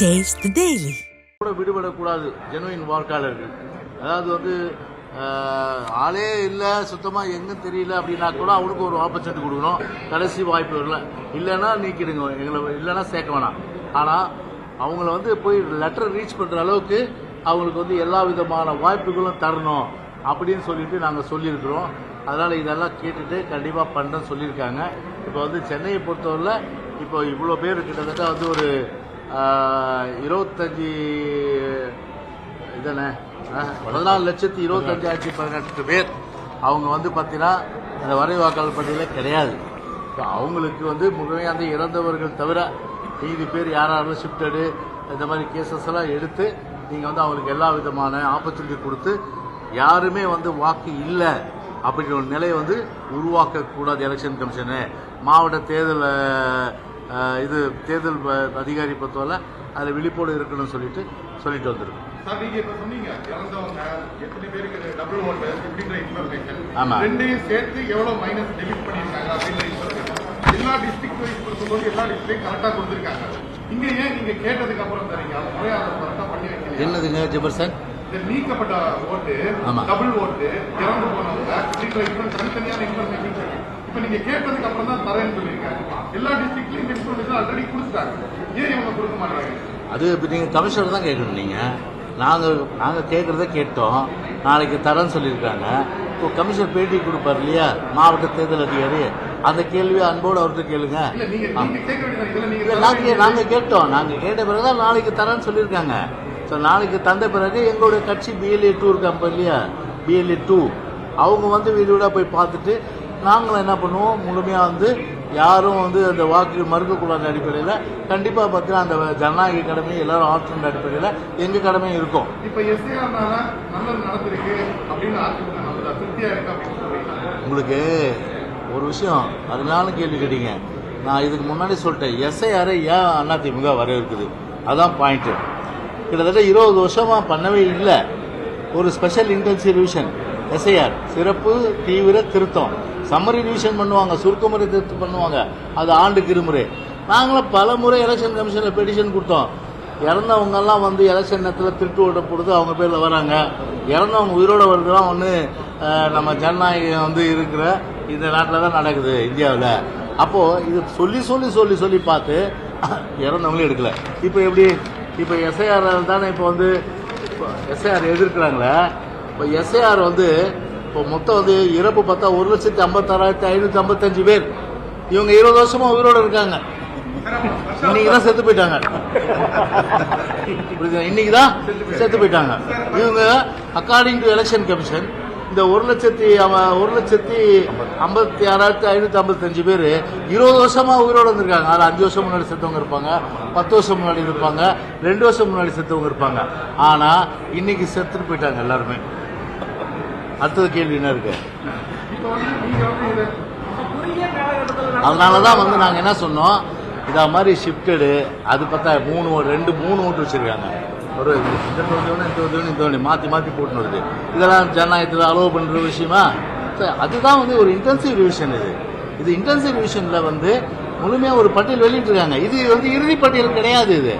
Taste the கூட விடுபடக்கூடாது genuine வாக்காளர்கள் அதாவது வந்து ஆளே இல்லை சுத்தமாக எங்கும் தெரியல அப்படின்னா கூட அவனுக்கு ஒரு ஆப்பர்ச்சுனிட்டி கொடுக்கணும். கடைசி வாய்ப்பு இல்லை இல்லைன்னா நீக்கிடுங்க. எங்களை இல்லைன்னா சேர்க்க வேணாம். ஆனால் அவங்கள வந்து போய் லெட்டர் ரீச் பண்ணுற அளவுக்கு அவங்களுக்கு வந்து எல்லா விதமான வாய்ப்புகளும் தரணும் அப்படின்னு சொல்லிட்டு நாங்கள் சொல்லியிருக்கிறோம். அதனால் இதெல்லாம் கேட்டுட்டு கண்டிப்பாக பண்ணுறேன்னு சொல்லியிருக்காங்க. இப்போ வந்து சென்னையை பொறுத்தவரையில் இப்போ இவ்வளோ பேர் கிட்டத்தட்ட வந்து ஒரு இருபத்தஞ்சி இதானே பதினாலு லட்சத்தி இருபத்தஞ்சாயிரத்தி பதினெட்டு பேர். அவங்க வந்து பார்த்தீங்கன்னா அந்த வரை வாக்காளர் பட்டியலில் கிடையாது. ஸோ அவங்களுக்கு வந்து முழுமையாக அந்த இறந்தவர்கள் தவிர மீதி பேர் யாராவது ஷிஃப்டடு இந்த மாதிரி கேசஸ் எல்லாம் எடுத்து நீங்கள் வந்து அவங்களுக்கு எல்லா விதமான ஆப்பர்ச்சுனிட்டி கொடுத்து யாருமே வந்து வாக்கு இல்லை அப்படின்ற ஒரு நிலையை வந்து உருவாக்கக்கூடாது எலெக்ஷன் கமிஷனு மாவட்ட தேர்தல் இது தேர்தல் அதிகாரி பொறுத்தவரை அதில் விழிப்போடு இருக்கணும்னு சொல்லிட்டு சொல்லிட்டு வந்திருக்கோம். சார் நீங்க இப்ப சொன்னீங்க இறந்தவங்க எத்தனை பேருக்கு டபுள் ஓட்டு இப்படின்ற இன்ஃபர்மேஷன் ஆமா. ரெண்டையும் சேர்த்து எவ்வளவு மைனஸ் டெபிட் பண்ணிருக்காங்க அப்படின்ற இன்ஃபர்மேஷன் எல்லா டிஸ்ட்ரிக்ட் வைஸ் கொடுக்கும்போது எல்லா டிஸ்ட்ரிக்ட் கரெக்டா கொடுத்துருக்காங்க. இங்க ஏன் நீங்க கேட்டதுக்கு அப்புறம் தரீங்க அது முறையா அதை கரெக்டா பண்ணி வைக்கலையா? என்னதுங்க இந்த நீக்கப்பட்ட ஓட்டு. டபுள் ஓட்டு இறந்து போனவங்க தனித்தனியான இன்ஃபர்மேஷன் இப்ப நீங்க கேட்டதுக்கு அப்புறம் தான் தரேன்னு சொல்லியிருக்காங்க. எல்லா டிஸ்ட்ரிக்ட்லயும் இன்ஃபர்மேஷன் ஆல்ரெடி கொடுத்துட்டாங்க. ஏன் இவங்க கொடுக்க மாட்டாங்க அது இப்போ நீங்கள் கமிஷனர் தான் கேட்கணும் நீங்கள் நாங்கள் நாங்கள் கேட்குறத கேட்டோம். நாளைக்கு தரேன்னு சொல்லியிருக்காங்க. இப்போ கமிஷனர் பேட்டி கொடுப்பார் இல்லையா? மாவட்ட தேர்தல் அதிகாரி. அந்த கேள்வியை அன்போடு அவர்கிட்ட கேளுங்க. இல்ல நீங்க ஆ. நீங்க கேட்க வேண்டியது இதுல நீங்க இல்ல, நாங்க நாங்க கேட்டோம். நாங்க கேட்ட பிறகுதான் நாளைக்கு தரேன்னு சொல்லியிருக்காங்க. ஸோ நாளைக்கு தந்த பிறகு எங்களுடைய கட்சி பிஎல்ஏ டூ இருக்காங்க இல்லையா? பிஎல்ஏ டூ அவங்க வந்து வீடு வீடாக போய் பார்த்துட்டு நாங்களும் என்ன பண்ணுவோம்? முழுமையாக வந்து யாரும் வந்து அந்த வாக்கு மறுக்கக்கூடாத அடிப்படையில் கண்டிப்பாக பார்த்தீங்கன்னா அந்த ஜனநாயக கடமை எல்லாரும் ஆற்றுன்ற அடிப்படையில் எங்கள் கடமையும் இருக்கும். இப்ப உங்களுக்கு ஒரு விஷயம் அதனால கேள்வி கேட்டீங்க. நான் இதுக்கு முன்னாடி சொல்லிட்டேன். எஸ்ஐஆரை ஏன் அதிமுக வர இருக்குது அதான் பாயிண்ட்டு கிட்டத்தட்ட இருபது வருஷமா பண்ணவே இல்லை. ஒரு ஸ்பெஷல் இன்டென்சிவ் ரிவிஷன் எஸ்ஐஆர் சிறப்பு தீவிர திருத்தம். சம்மரி ரிவிஷன் பண்ணுவாங்க சுருக்கமுறை திருத்தம் பண்ணுவாங்க. அது ஆண்டுக்கு இருமுறை நாங்களும் பல முறை எலெக்ஷன் கமிஷனில் பெட்டிஷன் கொடுத்தோம். இறந்தவங்கெல்லாம் வந்து எலெக்ஷன் நேரத்தில் திருட்டு ஓட்ட போடுறது அவங்க பேரில் வராங்க. இறந்தவங்க உயிரோட வருதுலாம் ஒன்று நம்ம ஜனநாயகம் வந்து இருக்கிற இந்த நாட்டில் தான் நடக்குது இந்தியாவில். அப்போது இது சொல்லி சொல்லி சொல்லி சொல்லி பார்த்து இறந்தவங்களும் எடுக்கல. இப்போ எப்படி? இப்போ எஸ்ஐஆர் தானே இப்போ வந்து எஸ்ஐஆர் எதிர்க்கிறாங்களே? இப்போ எஸ்ஐஆர் வந்து இப்போ மொத்தம் வந்து இறப்பு பார்த்தா ஒரு லட்சத்தி ஐம்பத்தாறாயிரத்தி ஐநூற்றி ஐம்பத்தஞ்சு பேர். இவங்க இருபது வருஷமா உயிரோட இருக்காங்க. இன்னைக்கு தான் செத்து போயிட்டாங்க. இன்னைக்கு தான் செத்து போயிட்டாங்க. இவங்க அக்கார்டிங் டு எலெக்ஷன் கமிஷன் இந்த ஒரு லட்சத்தி ஒரு லட்சத்தி ஐம்பத்தி ஆறாயிரத்தி ஐநூற்றி ஐம்பத்தஞ்சு பேர் இருபது வருஷமாக உயிரோட வந்திருக்காங்க அதில் அஞ்சு வருஷம் முன்னாடி செத்தவங்க இருப்பாங்க பத்து வருஷம் முன்னாடி இருப்பாங்க ரெண்டு வருஷம் முன்னாடி செத்தவங்க இருப்பாங்க. ஆனால் இன்னைக்கு செத்துட்டு போயிட்டாங்க எல்லாருமே. அடுத்தது கேள்வி என்ன இருக்கு? அதனால தான் வந்து நாங்கள் என்ன சொன்னோம்? இதா மாதிரி ஷிஃப்டடு அது பார்த்தா மூணு ரெண்டு மூணு ஓட்டு வச்சிருக்காங்க. ஒரு இந்த ஒன்று இந்த ஒன்று இந்த தொகுதி மாற்றி மாற்றி போட்டுன்னு வருது. இதெல்லாம் ஜனநாயகத்தில் அலோவ் பண்ணுற விஷயமா? அதுதான் வந்து ஒரு இன்டென்சிவ் ரிவிஷன் இது. இது இன்டென்சிவ் ரிவிஷனில் வந்து முழுமையாக ஒரு பட்டியல் வெளியிட்டிருக்காங்க. இது வந்து இறுதி பட்டியல் கிடையாது இது.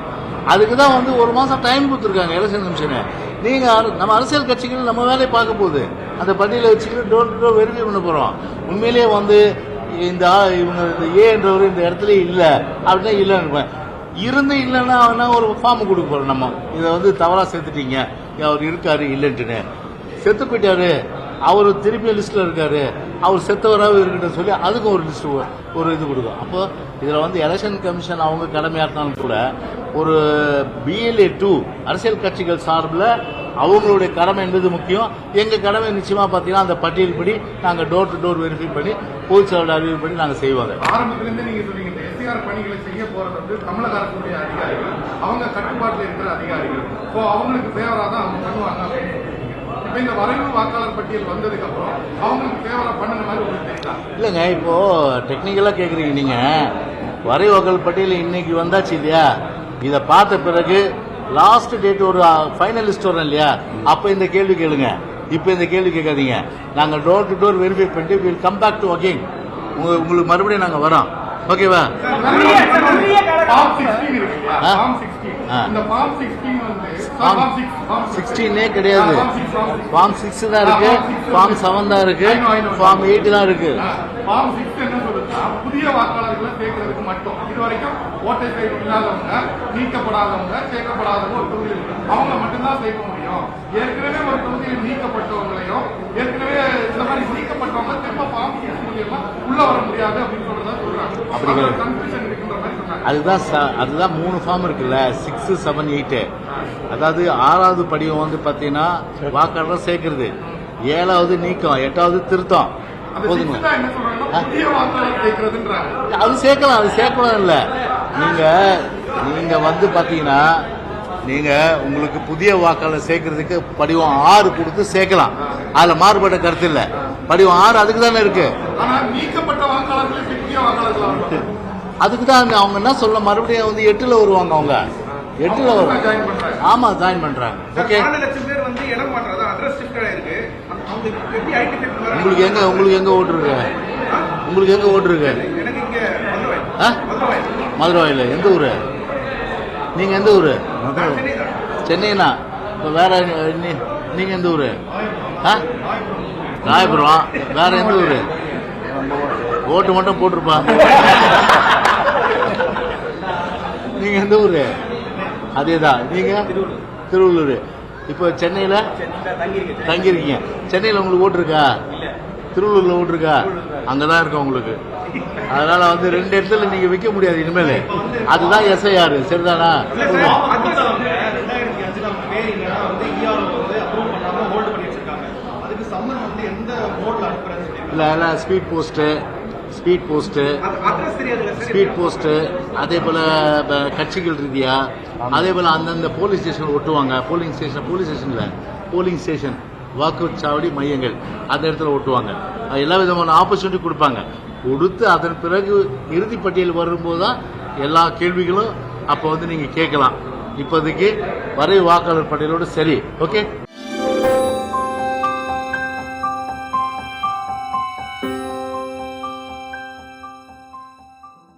அதுக்கு தான் வந்து ஒரு மாதம் டைம் கொடுத்துருக்காங்க எலெக்ஷன் கமிஷனு நீங்கள் நம்ம அரசியல் கட்சிகள் நம்ம வேலையை பார்க்க போகுது அந்த பட்டியலை வச்சுக்கிட்டு டோர் டோர் வெரிஃபை பண்ண போகிறோம் உண்மையிலேயே வந்து இந்த இவங்க இந்த ஏன்றவர் இந்த இடத்துல இல்லை அப்படின்னா இல்லைன்னு இருந்து இல்லைன்னா அவனா ஒரு ஃபார்ம் கொடுக்க நம்ம. இதை வந்து தவறா சேர்த்துட்டீங்க. அவர் இருக்காரு இல்லைன்ட்டுன்னு. செத்து போயிட்டாரு. அவர் திருப்பி லிஸ்ட்ல இருக்காரு. அவர் செத்தவராக இருக்கட்டும் சொல்லி அதுக்கும் ஒரு லிஸ்ட் ஒரு இது கொடுக்கும். அப்போ இதில் வந்து எலெக்ஷன் கமிஷன் அவங்க கடமையாட்டினாலும் கூட ஒரு பிஎல்ஏ டூ அரசியல் கட்சிகள் சார்பில் அவங்களுடைய கடமை என்பது முக்கியம். எங்கள் கடமை நிச்சயமாக பார்த்தீங்கன்னா அந்த பட்டியல்படி நாங்கள் டோர் டு டோர் வெரிஃபை பண்ணி பொதுச்செயலாளர் அறிவிப்படி நாங்கள் செய்வாங்க. ஆரம்பத்துல நீங்கள் நீங்க சொன்னீங்க இந்த எஸ்ஐஆர் பணிகளை செய்ய போகிறது வந்து தமிழக அரசுடைய அதிகாரிகள் அவங்க கட்டுப்பாட்டில் இருக்கிற அதிகாரிகள். ஸோ அவங்களுக்கு ஃபேவரா தான் அவங்க பண்ணுவாங்க இப்போ இந்த வரைவு வாக்காளர் பட்டியல் வந்ததுக்கப்புறம் அவங்க அவங்களுக்கு ஃபேவரா பண்ணுன மாதிரி உங்களுக்கு தெரியல இல்லைங்க இப்போ டெக்னிக்கலாக கேட்குறீங்க நீங்கள் வரைவாக்கல் பட்டியல் இன்னைக்கு வந்தாச்சு இல்லையா? இதை பார்த்த பிறகு லாஸ்ட் டேட் ஒரு ஃபைனலிஸ்ட் வரும் இல்லையா? அப்போ இந்த கேள்வி கேளுங்க. இப்போ இந்த கேள்வி கேட்காதீங்க. நாங்கள் டோர் டு டோர் வெரிஃபை பண்ணிட்டு will come back to again உங்களுக்கு மறுபடியும் நாங்கள் வரோம் ஓகேவா? ஃபார்ம் 16 இருக்கு. இல்லையா ஆ? ஃபார்ம் 16 ஆ. இந்த ஃபார்ம் 16 வந்து Form ஃபார்ம் 6 ஃபார்ம் 16 கிடையாது. ஃபார்ம் சிக்ஸ் தான் இருக்கு. ஃபார்ம் செவன் தான் இருக்கு. ஃபார்ம் எயிட் தான் இருக்கு. ஃபார்ம் சிக்ஸ் என்ன சொல்லுதுன்னா புதிய வாக்காளர்களை சேர்க்கறதுக்கு மட்டும். இது வரைக்கும் ஓட்டை சைடு இல்லாதவங்க நீக்கப்படாதவங்க சேர்க்கப்படாதவங்க ஒரு இருக்கு. அவங்க மட்டும்தான் சேர்க்க முடியும். ஏற்கனவே ஒரு தொகுதியில் நீக்கப்பட்டவங்களையும் ஏற்கனவே இந்த மாதிரி நீக்கப்பட்டவங்க திரும்ப ஃபார்ம் சிக்ஸ் மூலியமா உள்ள வர முடியாது அப்படின்னு சொல்றதா சொல்றாங்க அப்படி கிடையாது. அதுதான் ச- அதுதான் மூணு ஃபார்ம் இருக்குல்ல சிக்ஸ் செவன் எயிட்டு அதாவது ஆறாவது படிவம் வந்து பார்த்தீங்கன்னா வாக்காளர் சேர்க்கறது. ஏழாவது நீக்கம் எட்டாவது திருத்தம். போதுங்களா? அது சேர்க்கலாம் அது சேர்க்கலாம் இல்ல நீங்க நீங்க வந்து பாத்தீங்கன்னா நீங்க உங்களுக்கு புதிய வாக்காளர் சேர்க்கறதுக்கு படிவம் ஆறு கொடுத்து சேர்க்கலாம். அதுல மாறுபட்ட கருத்து இல்ல. படிவம் ஆறு அதுக்கு தானே இருக்கு. அதுக்கு தான் அவங்க என்ன சொல்ல மறுபடியும் வந்து எட்டுல வருவாங்க அவங்க. எட்டுல அவங்க வரும் ஜாயின் பண்றாங்க. ஆமா ஜாயின் பண்றாங்க. ஓகே உங்களுக்கு எங்க உங்களுக்கு எங்க ஓட்டு இருக்கு? உங்களுக்கு எங்க ஓட்டு இருக்கு? எனக்கு இங்க மதுரை. ஆ? மதுரை. மதுரையில். எந்த ஊரு? நீங்க எந்த ஊரு? சென்னைனா? இப்போ வேற நீ- நீங்க எந்த ஊரு? ஆ? ராயபுரம். வேற எந்த ஊரு. ஓட்டு மட்டும் போட்டிருப்பா. நீங்க எந்த ஊரு? அதேதான். நீங்க? திருவள்ளூர். இப்போ சென்னையில? தங்கியிருக்கீங்க. சென்னையில் உங்களுக்கு ஓட்டு இருக்கா? திருவள்ளூர்ல ஓட்டு இருக்கா? அங்கதான் இருக்கு உங்களுக்கு. அதனால வந்து ரெண்டு இடத்துல நீங்க விற்க முடியாது இனிமேல். அதுதான் எஸ்ஐஆர் சரிதானா? இல்ல speed post speed post speed post அதே போல கட்சிகள் ரீதியா அதே போல அந்தந்த போலீஸ் ஸ்டேஷன் ஒட்டுவாங்க. போலிங் ஸ்டேஷன் போலீஸ் ஸ்டேஷன்ல போலிங் ஸ்டேஷன் வாக்குச்சாவடி மையங்கள் அந்த இடத்துல ஒட்டுவாங்க. அது எல்லா விதமான ஆப்பர்ச்சுனிட்டி கொடுப்பாங்க. கொடுத்து அதன் பிறகு இறுதி பட்டியல் வரும்போது தான் எல்லா கேள்விகளும் அப்போ வந்து நீங்க கேட்கலாம். இப்போதைக்கு வரை வாக்காளர் பட்டியலோடு சரி. ஓகே